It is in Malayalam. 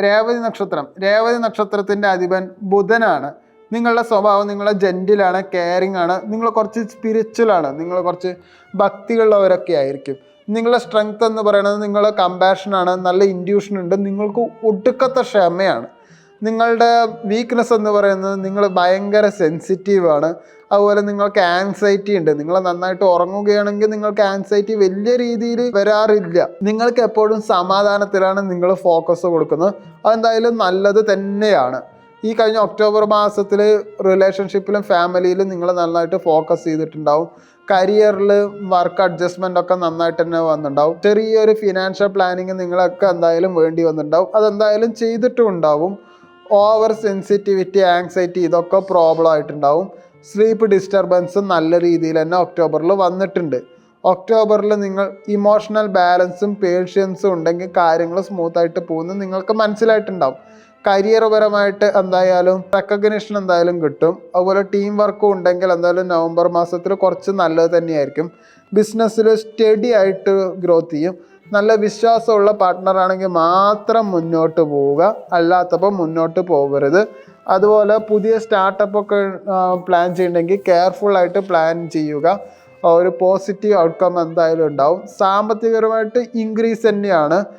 രേവതി നക്ഷത്രം. രേവതി നക്ഷത്രത്തിന്റെ അധിപൻ ബുധനാണ്. നിങ്ങളുടെ സ്വഭാവം നിങ്ങളെ ജെന്റിലാണ് കെയറിങ് ആണ്. നിങ്ങൾ കുറച്ച് സ്പിരിച്വലാണ് നിങ്ങൾ കുറച്ച് ഭക്തിയുള്ളവരൊക്കെ ആയിരിക്കും. നിങ്ങളുടെ സ്ട്രെങ്ത് എന്ന് പറയുന്നത് നിങ്ങളുടെ കമ്പാഷനാണ് നല്ല ഇൻഡ്യൂഷൻ ഉണ്ട്. നിങ്ങൾക്ക് ഒടുക്കത്തെ ക്ഷമയാണ്. നിങ്ങളുടെ വീക്ക്നെസ് എന്ന് പറയുന്നത് നിങ്ങൾ ഭയങ്കര സെൻസിറ്റീവ് ആണ്. അതുപോലെ നിങ്ങൾക്ക് ആൻസൈറ്റി ഉണ്ട്. നിങ്ങൾ നന്നായിട്ട് ഉറങ്ങുകയാണെങ്കിൽ നിങ്ങൾക്ക് ആൻസൈറ്റി വലിയ രീതിയിൽ വരാറില്ല. നിങ്ങൾക്ക് എപ്പോഴും സമാധാനത്തിലാണ് നിങ്ങൾ ഫോക്കസ് കൊടുക്കുന്നത്. അതെന്തായാലും നല്ലത് തന്നെയാണ്. ഈ കഴിഞ്ഞ ഒക്ടോബർ മാസത്തിൽ റിലേഷൻഷിപ്പിലും ഫാമിലിയിലും നിങ്ങൾ നന്നായിട്ട് ഫോക്കസ് ചെയ്തിട്ടുണ്ടാവും. കരിയറിൽ വർക്ക് അഡ്ജസ്റ്റ്മെന്റ് ഒക്കെ നന്നായിട്ട് തന്നെ വന്നിട്ടുണ്ടാവും. ചെറിയൊരു ഫിനാൻഷ്യൽ പ്ലാനിങ് നിങ്ങളൊക്കെ എന്തായാലും വേണ്ടി വന്നിട്ടുണ്ടാവും. അതെന്തായാലും ചെയ്തിട്ടും ഉണ്ടാവും. ഓവർ സെൻസിറ്റിവിറ്റി ആങ്സൈറ്റി ഇതൊക്കെ പ്രോബ്ലം ആയിട്ടുണ്ടാവും. സ്ലീപ്പ് ഡിസ്റ്റർബൻസ് നല്ല രീതിയിൽ തന്നെ ഒക്ടോബറിൽ വന്നിട്ടുണ്ട്. ഒക്ടോബറിൽ നിങ്ങൾ ഇമോഷണൽ ബാലൻസും പേഷ്യൻസും ഉണ്ടെങ്കിൽ കാര്യങ്ങൾ സ്മൂത്തായിട്ട് പോകുന്നത് നിങ്ങൾക്ക് മനസ്സിലായിട്ടുണ്ടാവും. കരിയർ പരമായിട്ട് എന്തായാലും റെക്കഗ്നിഷൻ എന്തായാലും കിട്ടും. അതുപോലെ ടീം വർക്കും ഉണ്ടെങ്കിൽ എന്തായാലും നവംബർ മാസത്തിൽ കുറച്ച് നല്ലത് തന്നെയായിരിക്കും. ബിസിനസ്സിൽ സ്റ്റഡി ആയിട്ട് ഗ്രോത്ത് ചെയ്യും. നല്ല വിശ്വാസമുള്ള പാർട്ട്ണർ ആണെങ്കിൽ മാത്രം മുന്നോട്ട് പോവുക. അല്ലാത്തപ്പോൾ മുന്നോട്ട് പോകരുത്. അതുപോലെ പുതിയ സ്റ്റാർട്ടപ്പ് ഒക്കെ പ്ലാൻ ചെയ്യണമെങ്കിൽ കെയർഫുള്ളായിട്ട് പ്ലാൻ ചെയ്യുക. ഒരു പോസിറ്റീവ് ഔട്ട്കം എന്തായാലും ഉണ്ടാവും. സാമ്പത്തികപരമായിട്ട് ഇൻക്രീസ് തന്നെയാണ്.